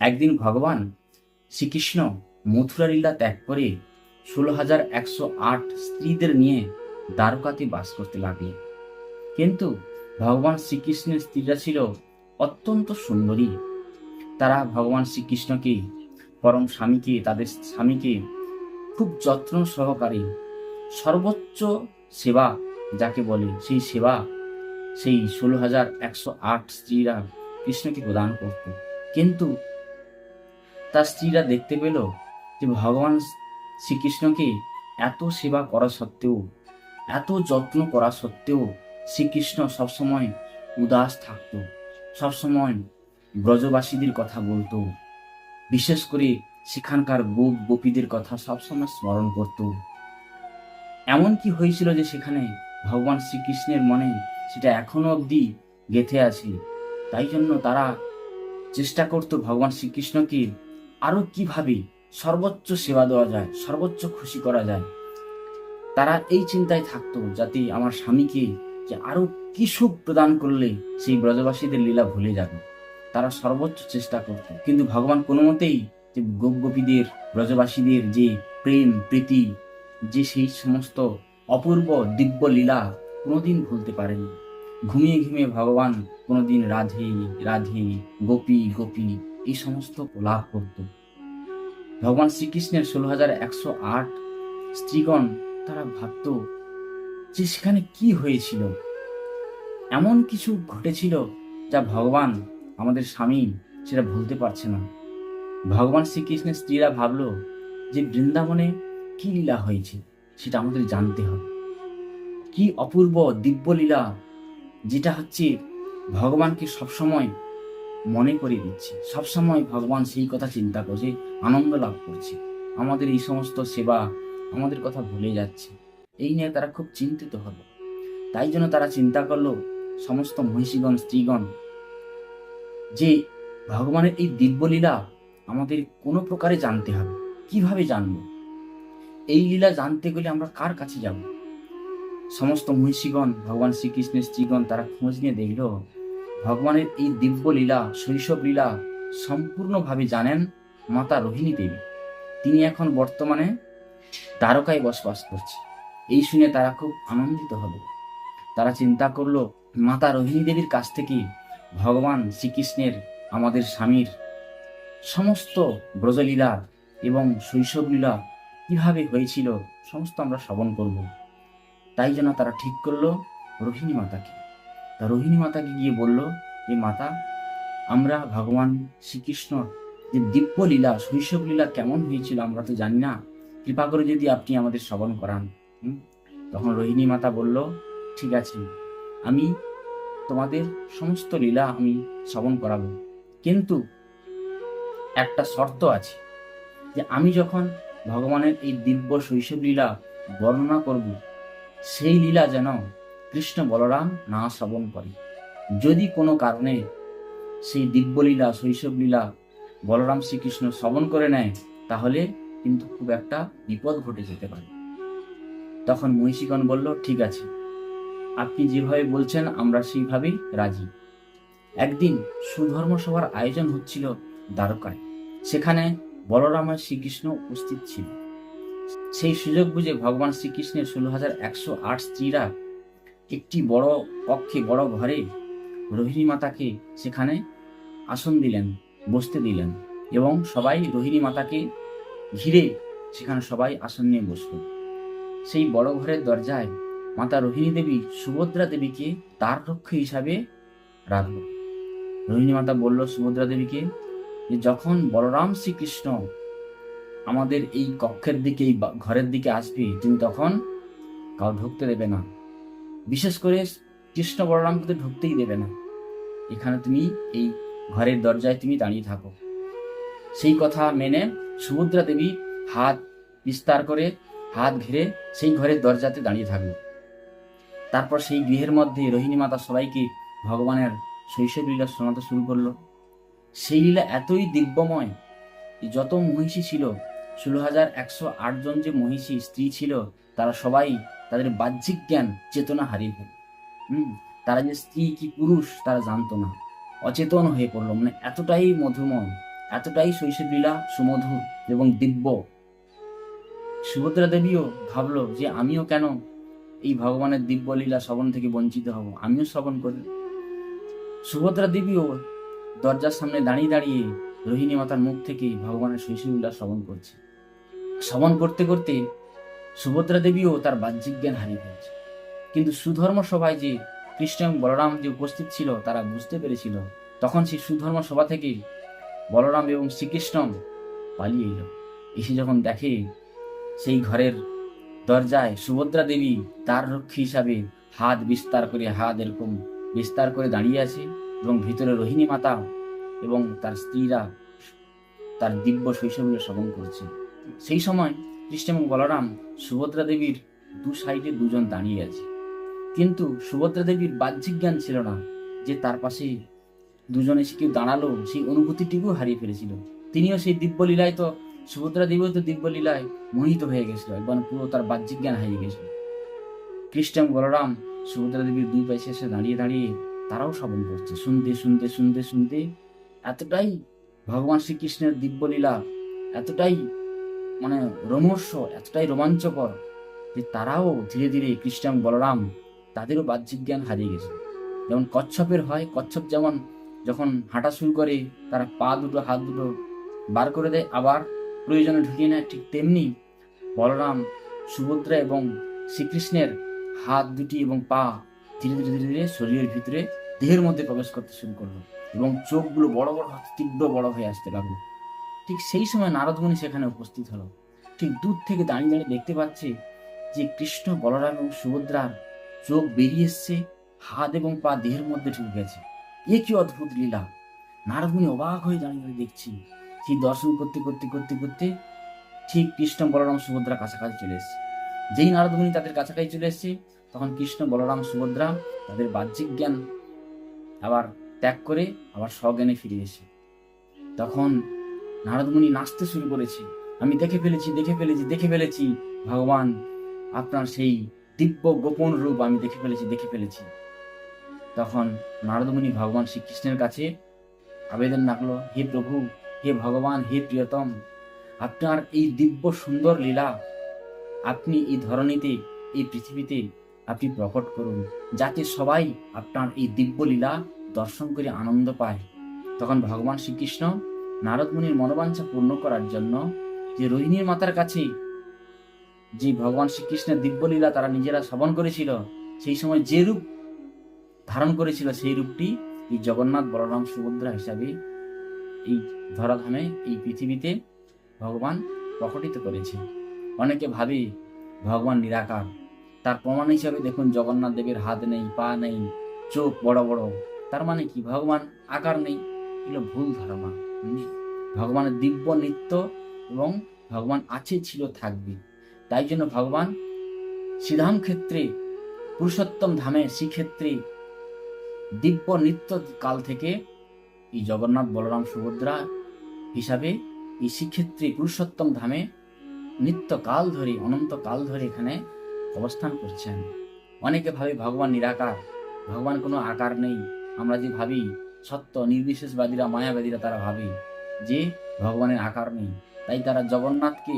একদিন ভগবান শ্রীকৃষ্ণ মথুরা লীলা ত্যাগ করে ষোলো হাজার একশো আট স্ত্রীদের নিয়ে দ্বারকাতে বাস করতে লাগলেন। কিন্তু ভগবান শ্রীকৃষ্ণের স্ত্রীরা ছিল অত্যন্ত সুন্দরী। তারা ভগবান শ্রীকৃষ্ণকে, পরম স্বামীকে, তাদের স্বামীকে খুব যত্ন সহকারে সর্বোচ্চ সেবা যাকে বলে, সেই সেবা, সেই ষোলো হাজার একশো আট স্ত্রীরা কৃষ্ণকে প্রদান করত। কিন্তু তার স্ত্রীরা দেখতে পেল যে ভগবান শ্রীকৃষ্ণকে এত সেবা করা সত্ত্বেও, এত যত্ন করা সত্ত্বেও শ্রীকৃষ্ণ সবসময় উদাস থাকত, সবসময় ব্রজবাসীদের কথা বলতো। বিশেষ করে সেখানকার গোপ গোপীদের কথা সবসময় স্মরণ করত। এমন কি হয়েছিল যে সেখানে ভগবান শ্রীকৃষ্ণের মনে সেটা এখনও অবধি গেথে আছে। তাই জন্য তারা চেষ্টা করত ভগবান শ্রীকৃষ্ণকে আরও কীভাবে সর্বোচ্চ সেবা দেওয়া যায়, সর্বোচ্চ খুশি করা যায়? তারা এই চিন্তায় থাকতো যাতে আমার স্বামীকে যে আরও কি সুখ প্রদান করলে সেই ব্রজবাসীদের লীলা ভুলে যাবে। তারা সর্বোচ্চ চেষ্টা করত। কিন্তু ভগবান কোনো মতেই যে গোপ গোপীদের ব্রজবাসীদের যে প্রেম, প্রীতি, যে সেই সমস্ত অপূর্ব দিব্য লীলা কোনোদিন ভুলতে পারেনি ঘুমিয়ে ঘুমিয়ে ভগবান কোনোদিন রাধে রাধে গোপী গোপী এই সমস্ত লাভ করত ভগবান শ্রীকৃষ্ণের ষোলো হাজার একশো আট স্ত্রীগণ তারা ভাবত যে সেখানে কি হয়েছিল? এমন কিছু ঘটেছিল যা ভগবান আমাদের স্বামী সেটা ভুলতে পারছে না। ভগবান শ্রীকৃষ্ণের স্ত্রীরা ভাবল যে বৃন্দাবনে কি লীলা হয়েছে সেটা আমাদের জানতে হবে। কি অপূর্ব দিব্য লীলা যেটা হচ্ছে ভগবানকে সবসময় মনে করে দিচ্ছে। সবসময় ভগবান সেই কথা চিন্তা করছে, আনন্দ লাভ করছে। আমাদের এই সমস্ত সেবা আমাদের কথা ভুলে যাচ্ছে। এই নিয়ে তারা খুব চিন্তিত হলো। তাই জন্য তারা চিন্তা করল, সমস্ত মহিষীগণ, স্ত্রীগণ, যে ভগবানের এই দিব্যলীলা আমাদের কোনো প্রকারে জানতে হবে। কীভাবে জানব? এই লীলা জানতে গেলে আমরা কার কাছে যাব? সমস্ত মহিষীগণ, ভগবান শ্রীকৃষ্ণের স্ত্রীগণ তারা খোঁজ নিয়ে দেখল ভগবানের এই দিব্য লীলা শৈশব লীলা সম্পূর্ণভাবে জানেন মাতা রোহিণী দেবী। তিনি এখন বর্তমানে দ্বারকায় বসবাস করছে। এই শুনে তারা খুব আনন্দিত হলো। তারা চিন্তা করল, মাতা রোহিণী দেবীর কাছ থেকে ভগবান শ্রীকৃষ্ণের, আমাদের স্বামীর সমস্ত ব্রজলীলা এবং শৈশবলীলা কীভাবে হয়েছিল, সমস্ত আমরা শ্রবণ করব। তাই জন্য তারা ঠিক করল রোহিণী মাতাকে। তা রোহিণী মাতাকে গিয়ে বলল যে মাতা, আমরা ভগবান শ্রীকৃষ্ণ যে দিব্য লীলা, শৈশব লীলা কেমন হয়েছিল আমরা তো জানি না। কৃপা করে যদি আপনি আমাদের শ্রবণ করান। তখন রোহিণী মাতা বলল, ঠিক আছে, আমি তোমাদের সমস্ত লীলা আমি শ্রবণ করাবো। কিন্তু একটা শর্ত আছে, যে আমি যখন ভগবানের এই দিব্য শৈশব লীলা বর্ণনা করব, সেই লীলা যেন কৃষ্ণ বলরাম না শ্রবণ করে। যদি কোনো কারণে সেই দিব্যলীলা শৈশব লীলা বলরাম শ্রীকৃষ্ণ শ্রবণ করে নেয়, তাহলে কিন্তু খুব একটা বিপদ ঘটে যেতে পারে। তখন মহিষীগণ বলল, ঠিক আছে। আপনি যেভাবে বলছেন, আমরা সেইভাবেই রাজি। একদিন সুধর্ম সভার আয়োজন হচ্ছিল দ্বারকায়। সেখানে বলরাম আর শ্রীকৃষ্ণ উপস্থিত ছিল। সেই সুযোগ বুঝে ভগবান শ্রীকৃষ্ণের ষোলো হাজার একশো আট স্ত্রীরা একটি বড় কক্ষে, বড় ঘরে রোহিণী মাতাকে সেখানে আসন দিলেন, বসতে দিলেন এবং সবাই রোহিণী মাতাকে ঘিরে সেখানে সবাই আসন নিয়ে বসল। সেই বড় ঘরের দরজায় মাতা রোহিণী দেবী সুভদ্রা দেবীকে তার রক্ষী হিসাবে রাখল। রোহিণী মাতা বলল, সুভদ্রা দেবীকে, যে যখন বলরাম শ্রীকৃষ্ণ আমাদের এই কক্ষের দিকে, এই ঘরের দিকে আসবে, তুমি তখন কাউ ঢুকতে দেবে না। বিশেষ করে কৃষ্ণ বলরামকে তো ঢুকতেই দেবে না। এখানে তুমি এই ঘরের দরজায় তুমি দাঁড়িয়ে থাকো। সেই কথা মেনে সুভদ্রা দেবী হাত বিস্তার করে হাত ঘিরে সেই ঘরের দরজাতে দাঁড়িয়ে থাকল। তারপর সেই গৃহের মধ্যে রোহিণী মাতা সবাইকে ভগবানের শৈশব লীলা শোনাতে শুরু করল। সেই লীলা এতই দিব্যময় যত মহিষী ছিল, ষোলো হাজার একশো জন যে মহিষী স্ত্রী ছিল, তারা সবাই তাদের বাহ্যিক জ্ঞান চেতনা হারিয়ে ফেল। হুম, তারা যে স্ত্রী কি পুরুষ তারা জানতো না। অচেতন হয়ে পড়ল মানে এতটাই মধুময়, এতটাই শৈশব লীলা সুমধুর এবং দিব্য। সুভদ্রা দেবীও ভাবলো যে আমিও কেন এই ভগবানের দিব্য লীলা শ্রবণ থেকে বঞ্চিত হব? আমিও শ্রবণ করি। সুভদ্রা দেবীও দরজার সামনে দাঁড়িয়ে দাঁড়িয়ে রোহিণী মাতার মুখ থেকে ভগবানের শৈশব লীলা শ্রবণ করছে। শ্রবণ করতে করতে সুভদ্রা দেবীও তার বাহ্যিক জ্ঞান হারিয়ে ফেলছে। কিন্তু সুধর্ম সভায় যে কৃষ্ণ এবং বলরাম যে উপস্থিত ছিল, তারা বুঝতে পেরেছিল। তখন সেই সুধর্ম সভা থেকে বলরাম এবং শ্রীকৃষ্ণ পালিয়ে এলো। এসে যখন দেখে সেই ঘরের দরজায় সুভদ্রা দেবী তার রক্ষী হিসাবে হাত বিস্তার করে হাত এরকম বিস্তার করে দাঁড়িয়ে আছে এবং ভিতরে রোহিণী মাতা এবং তার স্ত্রীরা তার দিব্য শৈশবীয় শ্রবণ করছে। সেই সময় কৃষ্ণ বলরাম সুভদ্রা দেবীর দু সাইডে দুজন দাঁড়িয়ে আছে। কিন্তু সুভদ্রা দেবীর বাহ্যিক জ্ঞান ছিল না যে তার পাশে দুজন এসে কেউ দাঁড়াল, সেই অনুভূতিটুকু হারিয়ে ফেলেছিল। তিনিও সেই দিব্য লীলায় তো, সুভদ্রা দেবীও তো দিব্য লীলায় মোহিত হয়ে গেছিল এবং পুরো তার বাহ্যিক জ্ঞান হারিয়ে গেছিল। কৃষ্ণ বলরাম সুভদ্রা দেবীর দুই পাশে এসে দাঁড়িয়ে দাঁড়িয়ে তারাও শ্রবণ করছে। শুনতে শুনতে শুনতে শুনতে এতটাই ভগবান শ্রীকৃষ্ণের দিব্য লীলা, এতটাই মানে রোমর্ষ এতটাই রোমাঞ্চকর যে তারাও ধীরে ধীরে এবং বলরাম তাদেরও বাহ্যিক জ্ঞান হারিয়ে গেছে। যেমন কচ্ছপের হয়, কচ্ছপ যেমন যখন হাঁটা শুরু করে, তারা পা দুটো, হাত দুটো বার করে দেয়, আবার প্রয়োজনে ঢুকিয়ে নেয়, ঠিক তেমনি বলরাম, সুভদ্রা এবং শ্রীকৃষ্ণের হাত দুটি এবং পা ধীরে ধীরে ধীরে ধীরে শরীরের ভিতরে দেহের মধ্যে প্রবেশ করতে শুরু করল এবং চোখগুলো বড় বড় হতে তীব্র বড় হয়ে আসতে লাগল। ঠিক সেই সময় নারদমণি সেখানে উপস্থিত হলো। ঠিক দূর থেকে দাঁড়িয়ে দাঁড়িয়ে দেখতে পাচ্ছে যে কৃষ্ণ, বলরাম এবং সুভদ্রার চোখ বেরিয়ে এসছে, হাত এবং পা দেহের মধ্যে ঢুকে গেছে। এ কি অদ্ভুত লীলা! নারদমণি অবাক হয়ে দাঁড়িয়ে দেখছি সেই দর্শন করতে করতে করতে করতে ঠিক কৃষ্ণ, বলরাম, সুভদ্রা কাছাকাছি চলে এসছে। যেই নারদমণি তাদের কাছাকাছি চলে এসছে, তখন কৃষ্ণ, বলরাম, সুভদ্রা তাদের বাহ্যিক জ্ঞান আবার ত্যাগ করে আবার স্বজ্ঞানে ফিরে এসে। তখন নারদমণি নাচতে শুরু করেছে। আমি দেখে ফেলেছি দেখে ফেলেছি দেখে ফেলেছি। ভগবান, আপনার সেই দিব্য গোপন রূপ আমি দেখে ফেলেছি দেখে ফেলেছি। তখন নারদমণি ভগবান শ্রীকৃষ্ণের কাছে আবেদন রাখল, হে প্রভু, হে ভগবান, হে প্রিয়তম, আপনার এই দিব্য সুন্দর লীলা, আপনি এই ধরনীতে এই পৃথিবীতে আপনি প্রকট করুন, যাতে সবাই আপনার এই দিব্য লীলা দর্শন করে আনন্দ পায়। তখন ভগবান শ্রীকৃষ্ণ নারদমুনির মনোবাঞ্ছা পূর্ণ করার জন্য যে রোহিণীর মাতার কাছে যে ভগবান শ্রীকৃষ্ণের দিব্য লীলা তারা নিজেরা শ্রবণ করেছিল, সেই সময় যে রূপ ধারণ করেছিল, সেই রূপটি এই জগন্নাথ বলরাম সুভদ্রা হিসাবে এই ধরাধামে এই পৃথিবীতে ভগবান প্রকটিত করেছে। অনেকে ভাবে ভগবান নিরাকার। তার প্রমাণ হিসাবে দেখুন, জগন্নাথ দেবের হাত নেই, পা নেই, চোখ বড় বড়। তার মানে কি? ভগবান আকার নেই, এগুলো ভুল ধারণা। ভগবানের দিব্য নিত্য এবং ভগবান আছে, ছিল, থাকবে। তাই জন্য ভগবান শ্রীধাম ক্ষেত্রে পুরুষোত্তম ধামে শ্রীক্ষেত্রে দিব্য নিত্য কাল থেকে এই জগন্নাথ বলরাম সুভদ্রা হিসাবে এই শ্রীক্ষেত্রে পুরুষোত্তম ধামে নিত্য কাল ধরে, অনন্ত কাল ধরে এখানে অবস্থান করছেন। অনেকে ভাবে ভগবান নিরাকার, ভগবান কোনো আকার নেই। আমরা যে ভাবি সত্য, নির্বিশেষবাদীরা, মায়াবাদীরা তারা ভাবে যে ভগবানের আকার নেই। তাই তারা জগন্নাথকে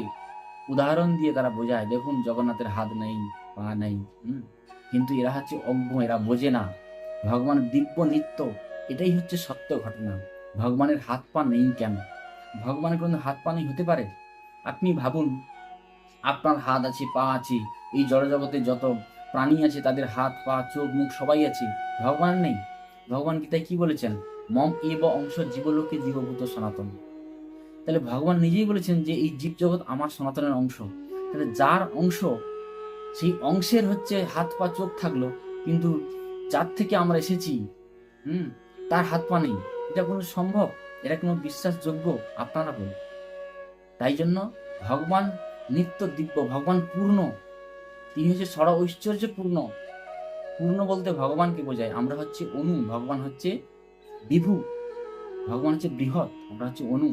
উদাহরণ দিয়ে তারা বোঝায়, দেখুন, জগন্নাথের হাত নেই, পা নেই কিন্তু এরা হচ্ছে অজ্ঞ, এরা বোঝে না। ভগবানের দিব্য নিত্য, এটাই হচ্ছে সত্য ঘটনা। ভগবানের হাত পা নেই কেন? ভগবানের কোনো হাত পা নেই হতে পারে? আপনি ভাবুন, আপনার হাত আছে, পা আছে, এই জড়জগতে যত প্রাণী আছে, তাদের হাত, পা, চোখ, মুখ সবাই আছে, ভগবান নেই। ভগবান গীতায় কি বলেছেন? মম এব অংশ জীবলোকে জীবভূত সনাতন। তাহলে ভগবান নিজেই বলেছেন যে এই জীব জগৎ আমার সনাতনের অংশ। তাহলে যার অংশ, সেই অংশের হচ্ছে হাত পা চোখ থাকল, কিন্তু যার থেকে আমরা এসেছি, হুম, তার হাত পা নেই। এটা কোনো সম্ভব? এটা কোনো বিশ্বাসযোগ্য? আপনারা বলুন। তাই জন্য ভগবান নিত্য দিব্য, ভগবান পূর্ণ। তিনি হচ্ছে সর ঐশ্বর্য পূর্ণ বলতে ভগবানকে বোঝায়। আমরা হচ্ছে অনু, ভগবান হচ্ছে বিভু, ভগবান হচ্ছে বৃহৎ, আমরা হচ্ছে অনু।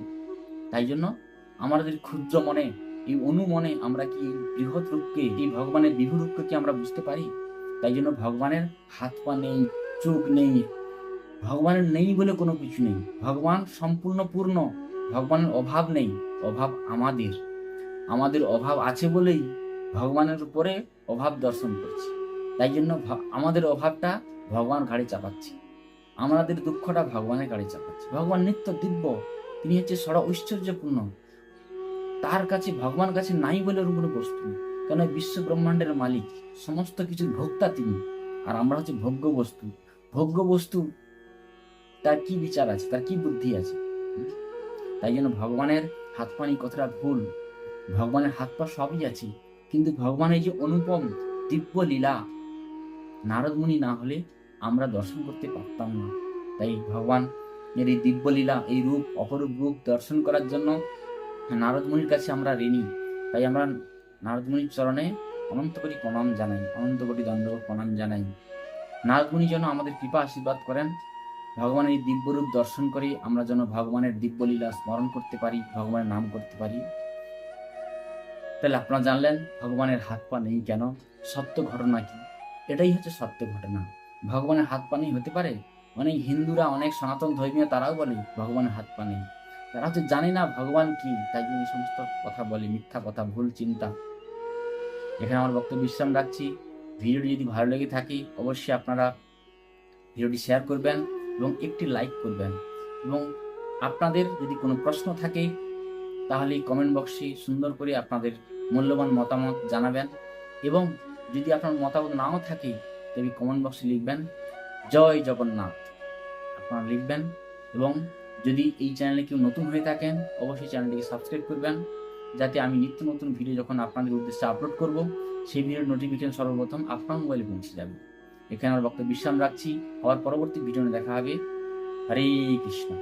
তাই জন্য আমাদের ক্ষুদ্র মনে, এই অনু মনে আমরা কি বৃহৎ রূপকে, এই ভগবানের বিভু রূপকে কি আমরা বুঝতে পারি? তাই জন্য ভগবানের হাত পা নেই, চোখ নেই, ভগবানের নেই বলে কোনো কিছু নেই। ভগবান সম্পূর্ণ পূর্ণ, ভগবানের অভাব নেই, অভাব আমাদের। আমাদের অভাব আছে বলেই ভগবানের উপরে অভাব দর্শন করছি। তাই জন্য আমাদের অভাবটা ভগবান ঘাড়ে চাপাচ্ছি। আমাদের দুঃখটা ভগবানের ঘাড়ে চাপাচ্ছি। ভগবান নিত্য দিব্য, তিনি হচ্ছে সড় ঐশ্বর্যপূর্ণ। তার কাছে, ভগবান কাছে নাই বলে কোনো বস্তু। কেন বিশ্ব ব্রহ্মাণ্ডের মালিক, সমস্ত কিছুর ভোক্তা তিনি। আর আমরা হচ্ছে ভোগ্য বস্তু। ভোগ্য বস্তু, তার কি বিচার আছে? তার কি বুদ্ধি আছে? তাই জন্য ভগবানের হাত পানি কথাটা ভুল। ভগবানের হাত পা সবই আছে। কিন্তু ভগবানের যে অনুপম, দিব্য লীলা নারদমুনি না হলে আমরা দর্শন করতে পারতাম না। তাই ভগবান এর এই দিব্য লীলা এই রূপ, অপরূপ রূপ দর্শন করার জন্য নারদমুনির কাছে আমরা ঋণী। তাই আমরা নারদমুনির চরণে অনন্ত কোটি প্রণাম জানাই অনন্ত কোটি দণ্ডবোধ প্রণাম জানাই। নারদমুনি যেন আমাদের কৃপা আশীর্বাদ করেন, ভগবানের এই দিব্যরূপ দর্শন করে আমরা যেন ভগবানের দিব্যলীলা স্মরণ করতে পারি, ভগবানের নাম করতে পারি। তাহলে আপনারা জানলেন, ভগবানের হাত পা নেই কেন? সত্য ঘটনা কি? এটাই হচ্ছে সত্য ঘটনা। ভগবানের হাত পা নেই হতে পারে? অনেক হিন্দুরা, অনেক সনাতন ধর্মীয় তারাও বলে ভগবানের হাত পা নেই তারা তো জানে না ভগবান কি, তাই জন্য সমস্ত কথা বলে, মিথ্যা কথা, ভুল চিন্তা। এখানে আমার বক্তব্য বিশ্রাম রাখছি। ভিডিওটি যদি ভালো লেগে থাকে, অবশ্যই আপনারা ভিডিওটি শেয়ার করবেন এবং একটি লাইক করবেন। এবং আপনাদের যদি কোনো প্রশ্ন থাকে, তাহলে কমেন্ট বক্সে সুন্দর করে আপনাদের মূল্যবান মতামত জানাবেন। এবং যদি আপনার মতামত নাও থাকে তবে কমেন্ট বক্সে লিখবেন, জয় জগন্নাথ। আপনারা লিখবেন এবং যদি এই চ্যানেলে কেউ নতুন হয়ে থাকেন, অবশ্যই চ্যানেলটিকে সাবস্ক্রাইব করবেন, যাতে আমি নিত্য নতুন ভিডিও যখন আপনাদের উদ্দেশ্যে আপলোড করব, সেই ভিডিওর নোটিফিকেশন সর্বপ্রথম আপনার মোবাইলে পৌঁছে যাবে। এখানে আমার বক্তব্য বিশ্রাম রাখছি। আবার পরবর্তী ভিডিও দেখা হবে। হরে কৃষ্ণ।